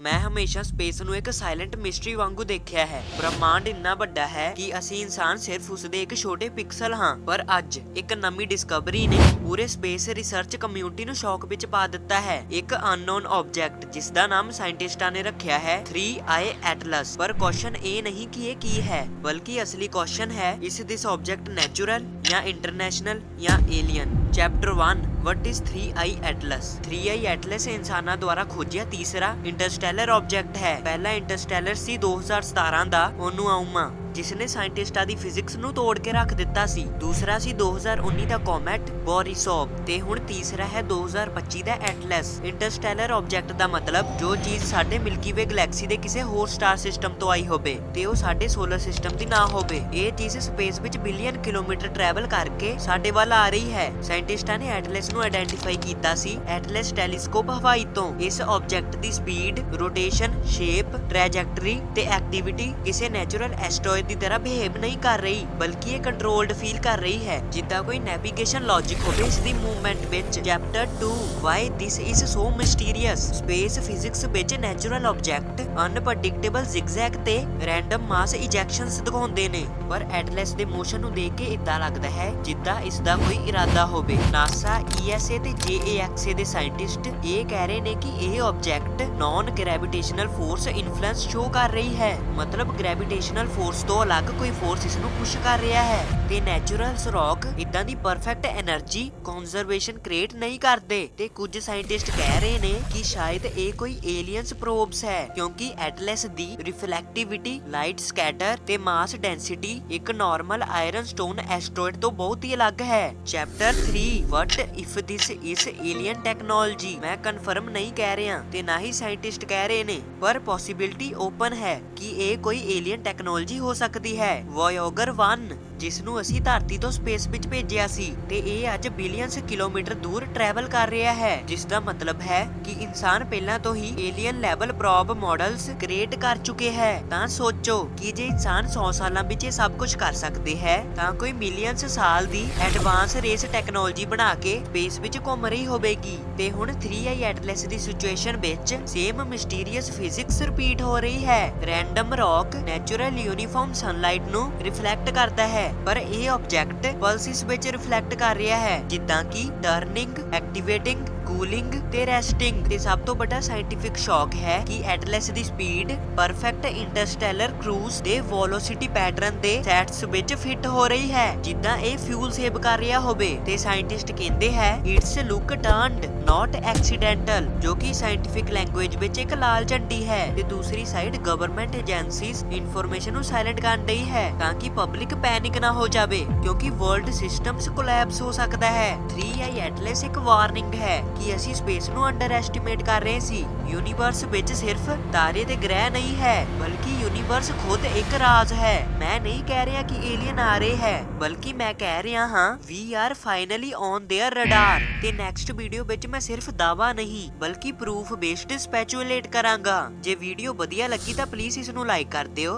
ਮੈਂ ਹਮੇਸ਼ਾ ਸਪੇਸ ਨੂੰ ਇੱਕ ਸਾਇਲੈਂਟ ਮਿਸਟਰੀ ਵਾਂਗੂ ਦੇਖਿਆ ਹੈ। ਬ੍ਰਹਮਾਂਡ ਇੰਨਾ ਵੱਡਾ ਹੈ ਕਿ ਅਸੀਂ ਇਨਸਾਨ ਸਿਰਫ ਉਸ ਦੇ ਇੱਕ ਛੋਟੇ ਪਿਕਸਲ ਹਾਂ, ਪਰ ਅੱਜ ਇੱਕ ਨਵੀਂ ਡਿਸਕਵਰੀ ਨੇ ਪੂਰੇ ਸਪੇਸ ਰਿਸਰਚ ਕਮਿਊਨਿਟੀ ਨੂੰ ਸ਼ੌਕ ਵਿੱਚ ਪਾ ਦਿੱਤਾ ਹੈ। ਇੱਕ ਅਨਨੋਨ ਆਬਜੈਕਟ ਜਿਸ ਦਾ ਨਾਮ ਸਾਇੰਟਿਸਟਾਂ ਨੇ ਰੱਖਿਆ ਹੈ 3i ਐਟਲਸ ਪਰ ਕੁਐਸਚਨ ਇਹ ਨਹੀਂ ਕਿ ਇਹ ਕੀ ਹੈ, ਬਲਕਿ ਅਸਲੀ ਕੁਐਸਚਨ ਹੈ, ਇਸ ਦਿਸ ਆਬਜੈਕਟ ਨੈਚੁਰਲ ਜਾਂ ਇੰਟਰਨੈਸ਼ਨਲ ਜਾਂ alien chapter 1 what is 3i Atlas 3i Atlas ਇਨਸਾਨਾਂ ਦੁਆਰਾ ਖੋਜਿਆ ਤੀਸਰਾ ਇੰਟਰਸਟੈਲਰ ਆਬਜੈਕਟ ਹੈ। ਪਹਿਲਾ ਇੰਟਰਸਟੈਲਰ ਸੀ 2017 ਦਾ। ਉਹਨੂੰ ਆਉਮਾ ਜਿਸ ਨੇ ਸਾਇੰਟਿਸਟਾਂ ਦੀ ਫਿਜ਼ਿਕਸ ਨੂੰ ਤੋੜ ਕੇ ਰੱਖ ਦਿੱਤਾ ਸੀ। ਦੂਸਰਾ ਸੀ 2019 ਦਾ ਕੋਮੇਟ, ਬੋਰਿਸੋਵ ਤੇ ਹੁਣ ਤੀਸਰਾ ਹੈ 2025 ਦਾ ਐਟਲਸ। ਇੰਟਰਸਟੈਲਰ ਆਬਜੈਕਟ ਦਾ ਮਤਲਬ, ਜੋ ਚੀਜ਼ ਸਾਡੇ ਮਿਲਕੀ ਵੇ ਗੈਲੈਕਸੀ ਦੇ ਕਿਸੇ ਹੋਰ ਸਟਾਰ ਸਿਸਟਮ ਤੋਂ ਆਈ ਹੋਵੇ ਤੇ ਉਹ ਸਾਡੇ ਸੋਲਰ ਸਿਸਟਮ ਦੀ ਨਾ ਹੋਵੇ। ਇਹ ਚੀਜ਼ ਸਪੇਸ ਵਿੱਚ ਬਿਲੀਅਨ ਕਿਲੋਮੀਟਰ ਟਰੈਵਲ ਕਰਕੇ ਸਾਡੇ ਵੱਲ ਆ ਰਹੀ ਹੈ। ਸਾਇੰਟਿਸਟਾਂ ਨੇ ਐਟਲਸ ਨੂੰ ਆਇਡੈਂਟੀਫਾਈ ਕੀਤਾ ਸੀ ਐਟਲਸ ਟੈਲੀਸਕੋਪ ਹਵਾਈ ਤੋਂ। ਇਸ ਆਬਜੈਕਟ ਦੀ ਸਪੀਡ, ਰੋਟੇਸ਼ਨ ਸ਼ੇਪ ਟ੍ਰੈਜੈਕਟਰੀ ਤੇ ਐਕਟੀਵਿਟੀ ਕਿਸੇ ਨੈਚੁਰਲ ਐਸਟਰੋਇਡ ਦੀ ਤਰ੍ਹਾਂ ਬਿਹੇਵ ਨਹੀਂ ਕਰ ਰਹੀ, ਬਲਕਿ ਇਹ ਕੰਟਰੋਲਡ ਫੀਲ ਕਰ ਰਹੀ ਹੈ। ਜਿੱਦਾਂ ਕੋਈ ਨੈਵੀਗੇਸ਼ਨ ਲੌਜੀਕ ਹੋਵੇ, ਇਸ ਦੀ ਮੂਵਮੈਂਟ ਵਿੱਚ chapter 2 why this is so mysterious space physics ਵਿੱਚ ਨੈਚੁਰਲ ਆਬਜੈਕਟ ਅਨਪ੍ਰੈਡਿਕਟੇਬਲ ਜ਼ਿਗਜ਼ੈਗ ਤੇ ਰੈਂਡਮ ਮਾਸ ਇਜੈਕਸ਼ਨਸ ਦਿਖਾਉਂਦੇ ਨੇ। ਪਰ ਐਟਲਸ ਦੇ ਮੋਸ਼ਨ ਨੂੰ ਦੇਖ ਕੇ ਇਦਾਂ ਲੱਗਦਾ ਹੈ, ਜਿੱਦਾਂ ਇਸ ਦਾ ਕੋਈ ਇਰਾਦਾ ਹੋਵੇ। ਨਾਸਾ ESA ਤੇ JAXA ਦੇ ਸਾਇੰਟਿਸਟ ਇਹ ਕਹਿ ਰਹੇ ਨੇ ਕਿ ਇਹ object non gravitational force influence show ਕਰ ਰਹੀ ਹੈ। ਮਤਲਬ ਗ੍ਰੈਵਿਟੇਸ਼ਨਲ ਫੋਰਸ ਤੋਂ ਅਲੱਗ ਕੋਈ ਫੋਰਸ ਇਸ ਨੂੰ ਪੁਸ਼ ਕਰ ਰਿਹਾ ਹੈ। ਤੇ ਨੈਚੁਰਲਸ ਰੌਕ ਇਦਾਂ ਦੀ ਪਰਫੈਕਟ એનર્ਜੀ ਕਨਜ਼ਰਵੇਸ਼ਨ ਕ੍ਰੀਏਟ ਨਹੀਂ ਕਰਦੇ। ਤੇ ਕੁਝ ਸਾਇੰਟਿਸਟ ਕਹਿ ਰਹੇ ਨੇ ਕਿ ਸ਼ਾਇਦ ਇਹ ਕੋਈ ਏਲੀਅਨਸ ਪ੍ਰੋਬਸ ਹੈ। ਕਿਉਂਕਿ ਐਟਲਸ ਦੀ ਰਿਫਲੈਕਟਿਵਿਟੀ ਲਾਈਟ ਸਕੈਟਰ ਤੇ ਮਾਸ ਡੈਂਸਿਟੀ ਇੱਕ ਨਾਰਮਲ ਆਇਰਨ ਸਟੋਨ ਐਸਟਰੋਇਡ ਤੋਂ ਬਹੁਤ ਹੀ ਅਲੱਗ ਹੈ। Chapter 3 what if this is alien technology ਮੈਂ ਕਨਫਰਮ ਨਹੀਂ ਕਹਿ ਰਿਹਾ। ਤੇ ਨਾ ਹੀ ਸਾਇੰਟਿਸਟ ਕਹਿ ਰਹੇ ਨੇ। ਪਰ ਪੋਸਿਬਿਲਿਟੀ ਓਪਨ ਹੈ ਕਿ ਇਹ ਕੋਈ ਏਲੀਅਨ ਟੈਕਨੋਲੋਜੀ ਹੋ ਸਕਦੀ ਹੈ। ਵੋਯੋਗਰ 1 ਜਿਸ ਨੂੰ ਅਸੀਂ ਧਰਤੀ ਤੋਂ ਸਪੇਸ ਵਿੱਚ ਭੇਜਿਆ ਸੀ ਤੇ ਇਹ ਅੱਜ ਬਿਲੀਅਨਸ ਕਿਲੋਮੀਟਰ ਦੂਰ ਟਰੈਵਲ ਕਰ ਰਿਹਾ ਹੈ। ਜਿਸ ਦਾ ਮਤਲਬ ਹੈ ਕਿ ਇਨਸਾਨ ਪਹਿਲਾਂ ਤੋਂ ਹੀ alien level probe models create ਕਰ ਚੁੱਕੇ ਹੈ। ਤਾਂ ਸੋਚੋ ਕਿ ਜੇ ਇਨਸਾਨ 100 ਸਾਲਾਂ ਵਿੱਚ ਇਹ ਸਭ ਕੁਝ ਕਰ ਸਕਦੇ ਹੈ, ਤਾਂ ਕੋਈ ਮਿਲੀਅਨਸ ਸਾਲ ਦੀ ਐਡਵਾਂਸ ਰੇਸ ਟੈਕਨੋਲੋਜੀ ਬਣਾ ਕੇ ਸਪੇਸ ਵਿੱਚ ਘੁੰਮ ਰਹੀ ਹੋਵੇਗੀ। ਤੇ ਹੁਣ 3i ਐਟਲਸ ਦੀ ਸਿਚੁਏਸ਼ਨ ਵਿੱਚ ਸੇਮ ਮਿਸਟੀਰੀਅਸ ਫਿਜ਼ਿਕਸ ਰਿਪੀਟ ਹੋ ਰਹੀ ਹੈ। Random rock natural uniform sunlight ਨੂੰ ਰਿਫਲੈਕਟ ਕਰਦਾ ਹੈ। ਪਰ ਇਹ ਆਬਜੈਕਟ ਪਲਸਿਸ ਵਿੱਚ ਰਿਫਲੈਕਟ ਕਰ ਰਿਹਾ ਹੈ, ਜਿੱਦਾਂ ਕਿ ਟਰਨਿੰਗ ਐਕਟੀਵੇਟਿੰਗ ਕੂਲਿੰਗ ਤੇ ਰੈਸਟਿੰਗ ਤੇ ਸਭ ਤੋਂ ਵੱਡਾ ਸਾਇੰਟਿਫਿਕ ਸ਼ੌਕ ਹੈ ਕਿ ਐਟਲਸ ਦੀ ਸਪੀਡ ਪਰਫੈਕਟ ਇੰਟਰਸਟੈਲਰ ਕਰੂਜ਼ ਦੇ ਵੈਲੋਸਿਟੀ ਪੈਟਰਨ ਦੇ ਸੈਟਸ ਵਿੱਚ ਫਿੱਟ ਹੋ ਰਹੀ ਹੈ, ਜਿੱਦਾਂ ਇਹ ਫਿਊਲ ਸੇਵ ਕਰ ਰਿਹਾ ਹੋਵੇ, ਤੇ ਸਾਇੰਟਿਸਟ ਕਹਿੰਦੇ ਹੈ it's look turned not accidental ਜੋ ਕਿ ਸਾਇੰਟਿਫਿਕ ਲੈਂਗੁਏਜ ਵਿੱਚ ਇੱਕ ਲਾਲ ਝੰਡੀ ਹੈ ਤੇ ਦੂਸਰੀ ਸਾਈਡ ਗਵਰਨਮੈਂਟ ਏਜੰਸੀਜ਼ ਇਨਫੋਰਮੇਸ਼ਨ ਨੂੰ ਸਾਇਲੈਂਟ ਕਰਨ ਡਈ ਹੈ ਤਾਂ ਕਿ ਪਬਲਿਕ ਪੈਨਿਕ ਨਾ ਹੋ ਜਾਵੇ ਕਿਉਂਕਿ ਵਰਲਡ ਸਿਸਟਮਸ ਕੋਲੈਪਸ ਹੋ ਸਕਦਾ ਹੈ 3i ਐਟਲਸ ਇੱਕ ਵਾਰਨਿੰਗ ਹੈ ਕਿ ਅਸੀਂ ਸਪੇਸ ਨੂੰ ਅੰਡਰ ਐਸਟੀਮੇਟ ਕਰ ਰਹੇ ਸੀ ਯੂਨੀਵਰਸ ਵਿੱਚ ਸਿਰਫ ਤਾਰੇ ਤੇ ਗ੍ਰਹਿ ਨਹੀਂ ਹੈ ਬਲਕਿ ਯੂਨੀਵਰਸ ਖੁਦ ਇੱਕ ਰਾਜ਼ ਹੈ ਮੈਂ ਨਹੀਂ ਕਹਿ ਰਿਹਾ ਕਿ ਏਲੀਅਨ ਆ ਰਹੇ ਹੈ ਬਲਕਿ ਮੈਂ ਕਹਿ ਰਿਹਾ ਹਾਂ we are finally on their radar ਤੇ ਨੈਕਸਟ ਵੀਡੀਓ ਵਿੱਚ ਮੈਂ ਸਿਰਫ ਦਾਵਾ ਨਹੀਂ, ਬਲਕਿ ਪ੍ਰੂਫ ਬੇਸਡ ਸਪੈਚੂਲੇਟ ਕਰਾਂਗਾ। ਜੇ ਵੀਡੀਓ ਵਧੀਆ ਲੱਗੀ ਤਾਂ ਪਲੀਜ਼ ਇਸ ਨੂੰ ਲਾਈਕ ਕਰ ਦਿਓ।